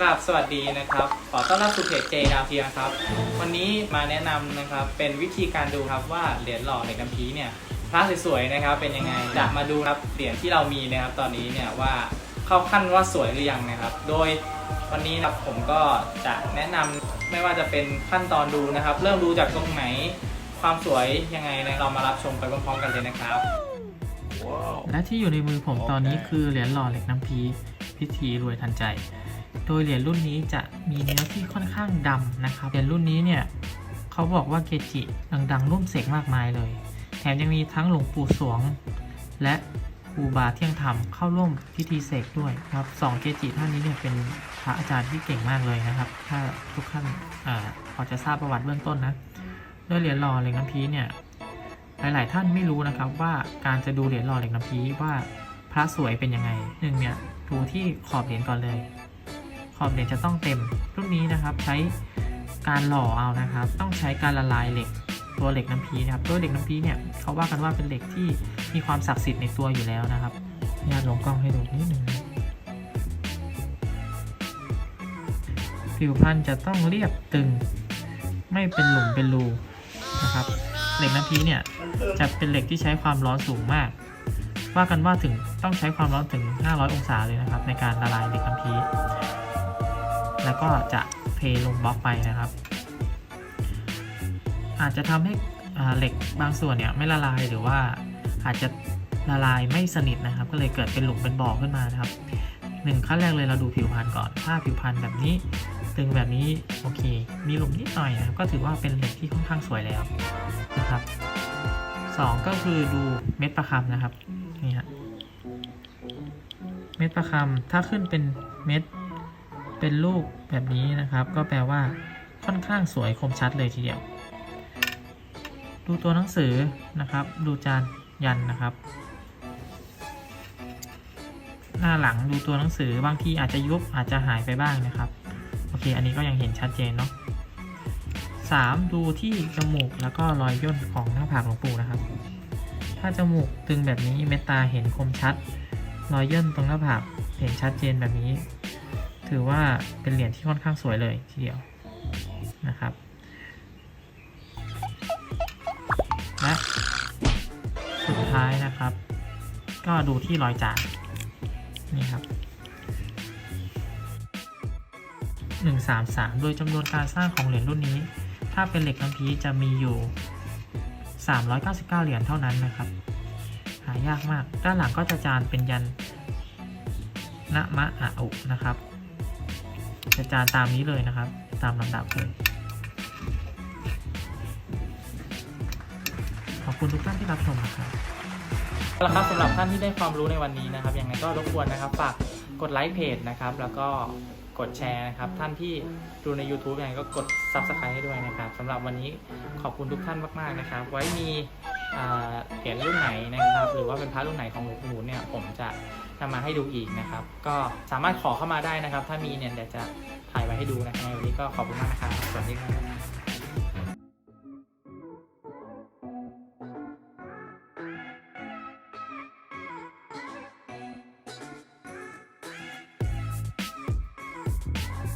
กราบสวัสดีนะครับ ขอต้อนรับสู่เพจเจดาวเทียครับ วันนี้มาแนะนำนะครับ เป็นวิธีการดูครับว่าเหรียญหล่อเหล็กน้ำพีเนี่ยพระสวยๆนะครับ เป็นยังไง จะมาดูครับเหรียญที่เรามีนะครับ ตอนนี้เนี่ยว่าเข้าขั้นว่าสวยหรือยังนะครับ โดยวันนี้นะครับผมก็จะแนะนำไม่ว่าจะเป็นขั้นตอนดูนะครับ เริ่มดูจากตรงไหน ความสวยยังไงนะเรามารับชมไปพร้อมๆกันเลยนะครับ และที่อยู่ในมือผมตอนนี้คือเหรียญหล่อเหล็กน้ำพีพิธีรวยทันใจ โดยเหรียญรุ่นนี้จะมีเนื้อที่ค่อนข้างดำนะครับ เหรียญรุ่นนี้เนี่ยเขาบอกว่าเกจิดังๆร่วมเสกมากมายเลย แถมยังมีทั้งหลวงปู่สวง และครูบาเที่ยงธรรมเข้าร่วมพิธีเสกด้วยครับสองเกจิท่านนี้เนี่ยเป็นพระอาจารย์ที่เก่งมากเลยนะครับ ถ้าทุกท่านอาพอจะทราบประวัติเบื้องต้นนะโดยเหรียญหล่อเหล็กน้ำพีเนี่ยหลาย ๆ ท่านไม่รู้นะครับว่าการจะดูเหรียญหล่อเหล็กน้ำพีว่าพระสวยเป็นยังไงหนึ่งเนี่ยดูที่ขอบเหรียญก่อนเลย ขอบเหรียจะต้องเต็มรุ่นนี้นะครับใช้การหล่อเอานะครับ ต้องใช้การละลายเหล็กตัวเหล็กน้ำพีนะครับตัวเหล็กน้ำพีเนี่ยเขาว่ากันว่าเป็นเหล็กที่มีความศักดิ์สิทธิ์ในตัวอยู่แล้วนะครับญาติลงกล้องให้ดูนิดหนึ่งผิวพรรณจะต้องเรียบตึง ไม่เป็นหลุมเป็นรูนะครับ เหล็กน้ำพีเนี่ยจะเป็นเหล็กที่ใช้ความร้อนสูงมาก ว่ากันว่าถึงต้องใช้ความร้อนถึง 500 องศาเลยนะครับ ในการละลายเหล็กน้ำพี แล้วก็จะเทลงบล็อกไปนะครับ อาจจะทำให้เหล็กบางส่วนเนี่ยไม่ละลายหรือว่าอาจจะละลายไม่สนิทนะครับ ก็เลยเกิดเป็นหลุมเป็นบ่อขึ้นมานะครับหนึ่งขั้นแรกเลยเราดูผิวพรรณก่อน ถ้าผิวพรรณแบบนี้ ตึงแบบนี้โอเค มีหลุมนิดหน่อยนะครับ ก็ถือว่าเป็นเหล็กที่ค่อนข้างสวยแล้วนะครับสองก็คือดูเม็ดประคำนะครับนี่ฮะเม็ดประคำถ้าขึ้นเป็นเม็ด เป็นลูกแบบนี้นะครับ ก็แปลว่า ค่อนข้างสวยคมชัดเลยทีเดียว ดูตัวหนังสือนะครับ ดูจานยันนะครับ หน้าหลังดูตัวหนังสือบางทีอาจจะยุบอาจจะหายไปบ้างนะครับ โอเค อันนี้ก็ยังเห็นชัดเจนเนาะสามดูที่จมูกแล้วก็รอยย่นของหน้าผากหลวงปู่นะครับ ถ้าจมูกตึงแบบนี้เมตตาเห็นคมชัด รอยย่นตรงหน้าผากเห็นชัดเจนแบบนี้ ถือว่าเป็นเหรียญที่ค่อนข้างสวยเลยทีเดียวนะครับและสุดท้ายนะครับ ก็ดูที่รอยจานนี่ครับ133 โดยจำนวนการสร้างของเหรียญรุ่นนี้ ถ้าเป็นเหล็กน้ำพีจะมีอยู่ 399 เหรียญเท่านั้นนะครับ หายากมาก ด้านหลังก็จะจานเป็นยันนะมะอะอุนะครับ จะจานตามนี้เลยนะครับ ตามลำดับเลยขอบคุณทุกท่านที่รับชมนะครับเอาละครับสำหรับท่านที่ได้ความรู้ในวันนี้นะครับยังไงก็รบกวนนะครับฝากกดไลค์เพจนะครับ แล้วก็กดแชร์นะครับ ท่านที่ดูใน YouTube ยังไงก็กด Subscribe ให้ด้วยนะครับสำหรับวันนี้ขอบคุณทุกท่านมาก ๆ นะครับ ไว้มี เหรียญรุ่นไหนนะครับ หรือว่าเป็นพระรุ่นไหนของหลวงปู่เนี่ยผมจะนำมาให้ดูอีกนะครับ ก็สามารถขอเข้ามาได้นะครับ ถ้ามีเนี่ยเดี๋ยวจะถ่ายไว้ให้ดูนะครับวันนี้ก็ขอบคุณมากนะครับสวัสดีครับ